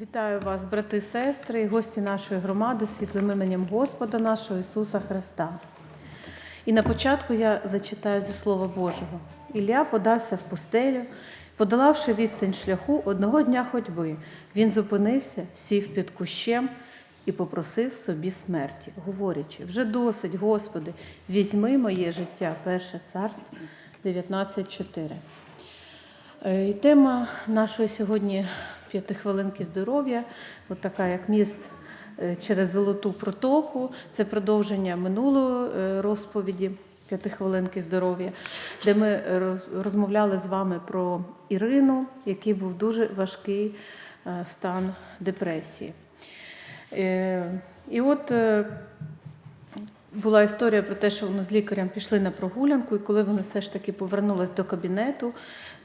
Вітаю вас, брати і сестри, і гості нашої громади, світлим іменем Господа нашого Ісуса Христа. І на початку я зачитаю зі Слова Божого. Ілля подався в пустелю, подолавши відстань шляху одного дня ходьби. Він зупинився, сів під кущем і попросив собі смерті, говорячи: вже досить, Господи, візьми моє життя, перше царство 19.4. Е, І тема нашої сьогодні п'ятихвилинки здоров'я, от така як міст е, через золоту протоку. Це продовження минулої е, розповіді п'ятихвилинки здоров'я, де ми розмовляли з вами про Ірину, який був дуже важкий е, стан депресії. Е, І от е, була історія про те, що вони з лікарем пішли на прогулянку, і коли вони все ж таки повернулись до кабінету,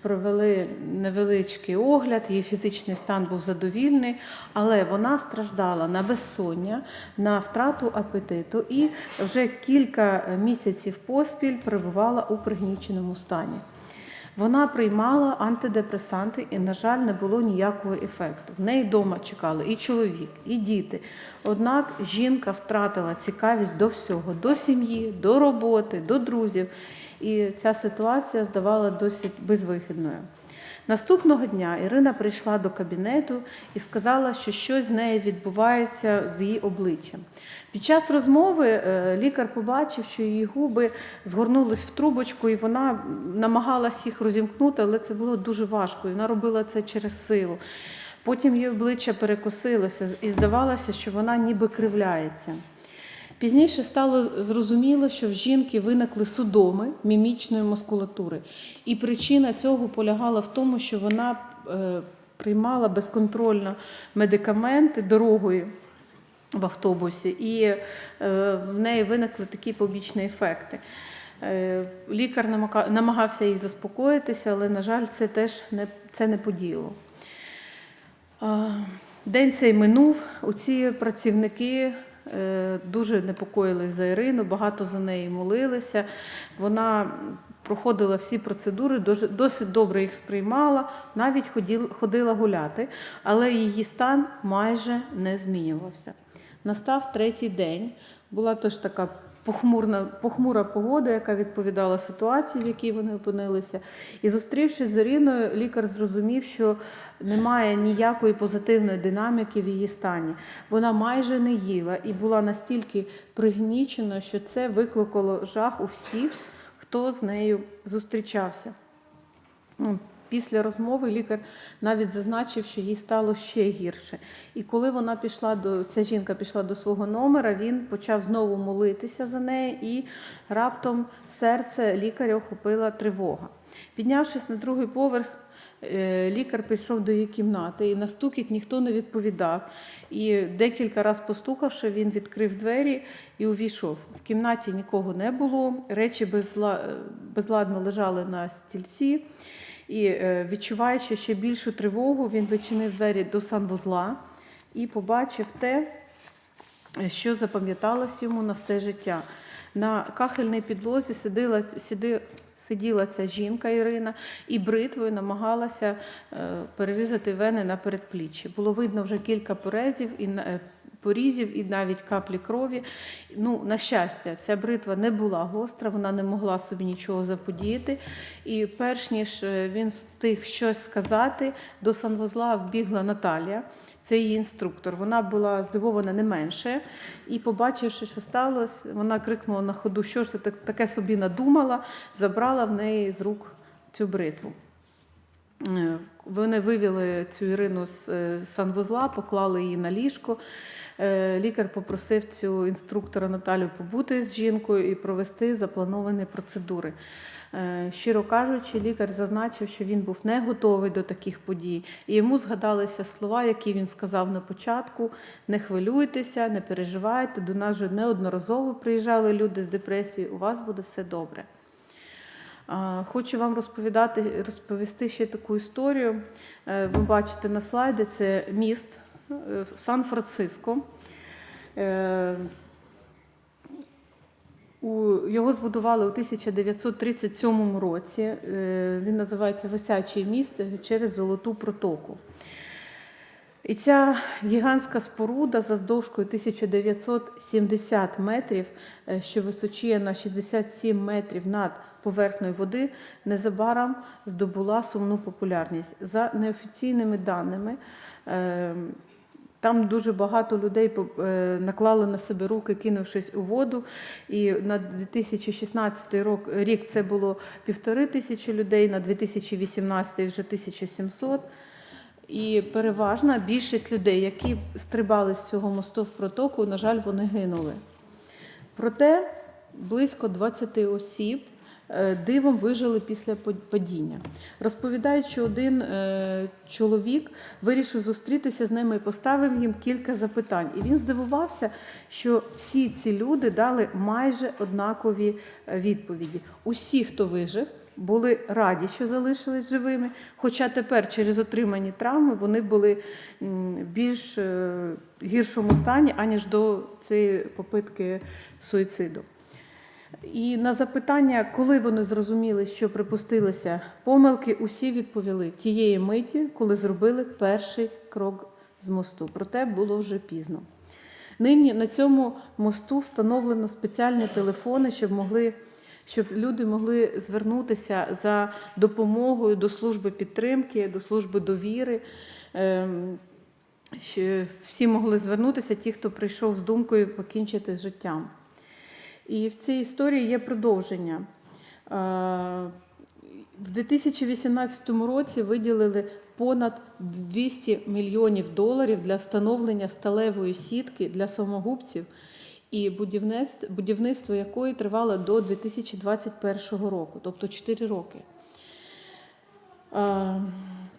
провели невеличкий огляд, її фізичний стан був задовільний, але вона страждала на безсоння, на втрату апетиту і вже кілька місяців поспіль перебувала у пригніченому стані. Вона приймала антидепресанти і, на жаль, не було ніякого ефекту. В неї вдома чекали і чоловік, і діти. Однак жінка втратила цікавість до всього, до сім'ї, до роботи, до друзів. І ця ситуація здавала досить безвихідною. Наступного дня Ірина прийшла до кабінету і сказала, що щось з нею відбувається з її обличчям. Під час розмови е, лікар побачив, що її губи згорнулись в трубочку, і вона намагалась їх розімкнути, але це було дуже важко. І вона робила це через силу. Потім її обличчя перекосилося, і здавалося, що вона ніби кривляється. Пізніше стало зрозуміло, що в жінки виникли судоми мімічної мускулатури. І причина цього полягала в тому, що вона е, приймала безконтрольно медикаменти дорогою в автобусі, і е, в неї виникли такі побічні ефекти. Е, Лікар намагався її заспокоїтися, але, на жаль, це теж не, це не подіяло. День цей минув. Оці працівники дуже непокоїлись за Ірину, багато за неї молилися. Вона проходила всі процедури, досить добре їх сприймала, навіть ходила гуляти, але її стан майже не змінювався. Настав третій день. Була теж така похмурна, похмура погода, яка відповідала ситуації, в якій вони опинилися. І зустрівшись з Іриною, лікар зрозумів, що немає ніякої позитивної динаміки в її стані. Вона майже не їла і була настільки пригнічена, що це викликало жах у всіх, хто з нею зустрічався. Після розмови лікар навіть зазначив, що їй стало ще гірше. І коли вона пішла до ця жінка пішла до свого номера, він почав знову молитися за неї, і раптом серце лікаря охопила тривога. Піднявшись на другий поверх, е, лікар пішов до її кімнати, і на стукіт ніхто не відповідав. І декілька разів постукавши, він відкрив двері і увійшов. В кімнаті нікого не було, речі безладно лежали на стільці. І е, відчуваючи ще більшу тривогу, він відчинив двері до санвузла і побачив те, що запам'яталось йому на все життя. На кахельній підлозі сиділа, сиди, сиділа ця жінка Ірина і бритвою намагалася е, перерізати вени на передпліччі. Було видно вже кілька порезів і е, порізів і навіть каплі крові. Ну, на щастя, ця бритва не була гостра, вона не могла собі нічого заподіяти. І перш ніж е, він встиг щось сказати, до санвузла вбігла Наталія, це її інструктор. Вона була здивована не менше. І, побачивши, що сталося, вона крикнула на ходу, що ж ти таке собі надумала, забрала в неї з рук цю бритву. Е, Вони вивели цю Ірину з е, санвузла, поклали її на ліжко. Е, Лікар попросив цю інструктора Наталю побути з жінкою і провести заплановані процедури. Е, Щиро кажучи, лікар зазначив, що він був не готовий до таких подій. І йому згадалися слова, які він сказав на початку: не хвилюйтеся, не переживайте. До нас вже неодноразово приїжджали люди з депресією. У вас буде все добре. Хочу вам розповідати, розповісти ще таку історію. Е, Ви бачите на слайді, це міст в Сан-Франциско. Е, Його збудували у 1937 році. Е, Він називається Висячий міст через Золоту протоку. І ця гігантська споруда завдовжкою 1970 метрів, е, що височіє на 67 метрів над поверхнею води, незабаром здобула сумну популярність. За неофіційними даними, е, там дуже багато людей е, наклали на себе руки, кинувшись у воду. І на 2016 рок, рік це було півтори тисячі людей, на 2018 вже 1700. І переважна більшість людей, які стрибали з цього мосту в протоку, на жаль, вони гинули. Проте близько 20 осіб дивом вижили після пад- падіння. Розповідають, що один е, чоловік вирішив зустрітися з ними і поставив їм кілька запитань. І він здивувався, що всі ці люди дали майже однакові е, відповіді. Усі, хто вижив, були раді, що залишились живими. Хоча тепер через отримані травми вони були в більш е, гіршому стані, аніж до цієї попитки суїциду. І на запитання, коли вони зрозуміли, що припустилися помилки, усі відповіли тієї миті, коли зробили перший крок з мосту. Проте було вже пізно. Нині на цьому мосту встановлено спеціальні телефони, щоб могли. Щоб люди могли звернутися за допомогою до служби підтримки, до служби довіри. Ем, Всі могли звернутися, ті, хто прийшов з думкою покінчити з життям. І в цій історії є продовження. Е, В 2018 році виділили понад 200 мільйонів доларів для встановлення сталевої сітки для самогубців, і будівництво, будівництво якої тривало до 2021 року, тобто 4 роки.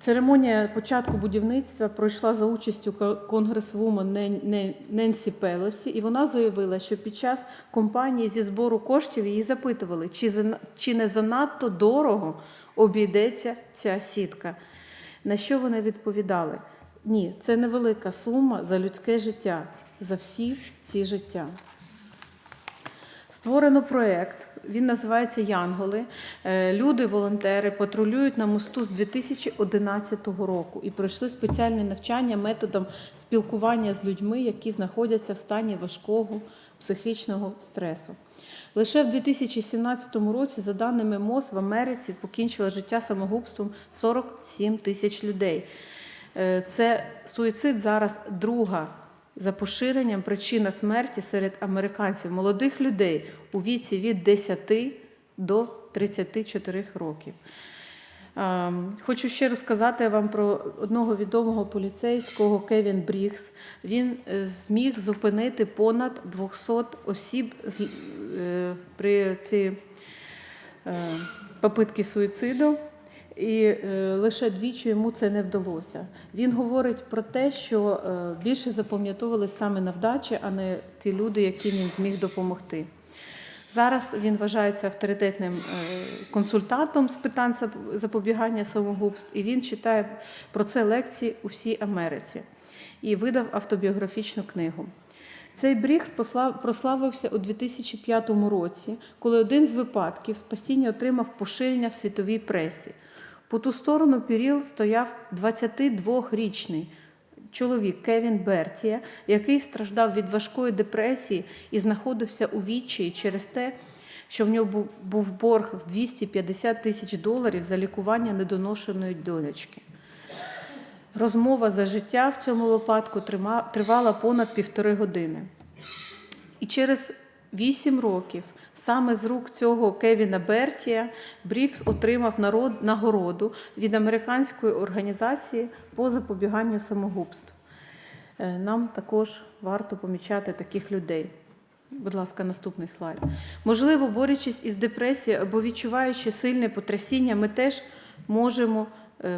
Церемонія початку будівництва пройшла за участю ко- конгресвумен Нен- Нен- Ненсі Пелосі, і вона заявила, що під час кампанії зі збору коштів її запитували, чи не занадто дорого обійдеться ця сітка. На що вони відповідали? Ні, це невелика сума за людське життя, за всі ці життя. Створено проєкт, він називається Янголи. Е, Люди, волонтери патрулюють на мосту з 2011 року і пройшли спеціальне навчання методом спілкування з людьми, які знаходяться в стані важкого психічного стресу. Лише в 2017 році, за даними МОЗ, в Америці покінчило життя самогубством 47 тисяч людей. Е, Це суїцид зараз друга за поширенням причина смерті серед американців молодих людей у віці від 10 до 34 років. Ем, Хочу ще розказати вам про одного відомого поліцейського Кевін Брікс. Він е, зміг зупинити понад 200 осіб е, при цій е, попитки суїциду, і е, лише двічі йому це не вдалося. Він говорить про те, що е, більше запам'ятовували саме навдачі, а не ті люди, яким він зміг допомогти. Зараз він вважається авторитетним е, консультантом з питань запобігання самогубств, і він читає про це лекції у всій Америці і видав автобіографічну книгу. Цей Брікс прославився у 2005 році, коли один з випадків спасіння отримав поширення в світовій пресі. По ту сторону періл стояв 22-річний чоловік Кевін Бертія, який страждав від важкої депресії і знаходився у відчаї через те, що в нього був борг в 250 тисяч доларів за лікування недоношеної донечки. Розмова за життя в цьому випадку тривала понад півтори години. І через вісім років саме з рук цього Кевіна Бертія Брікс отримав народ, нагороду від американської організації по запобіганню самогубств. Е, Нам також варто помічати таких людей. Будь ласка, наступний слайд. Можливо, борючись із депресією або відчуваючи сильне потрясіння, ми теж можемо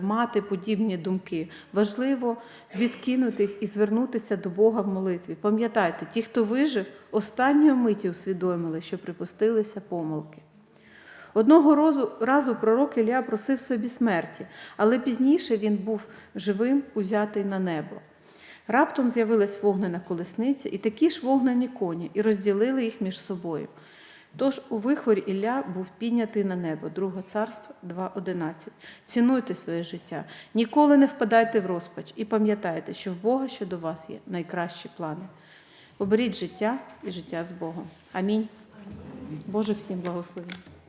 мати подібні думки. Важливо відкинути їх і звернутися до Бога в молитві. Пам'ятайте, ті, хто вижив, останньої миті усвідомили, що припустилися помилки. Одного разу, разу пророк Ілля просив собі смерті, але пізніше він був живим узятий на небо. Раптом з'явилась вогнена колесниця і такі ж вогнені коні, і розділили їх між собою. Тож у вихворі Ілля був піднятий на небо, Друге царство 2.11. Цінуйте своє життя, ніколи не впадайте в розпач і пам'ятайте, що в Бога щодо вас є найкращі плани. Оберіть життя і життя з Богом. Амінь. Боже всім благословень.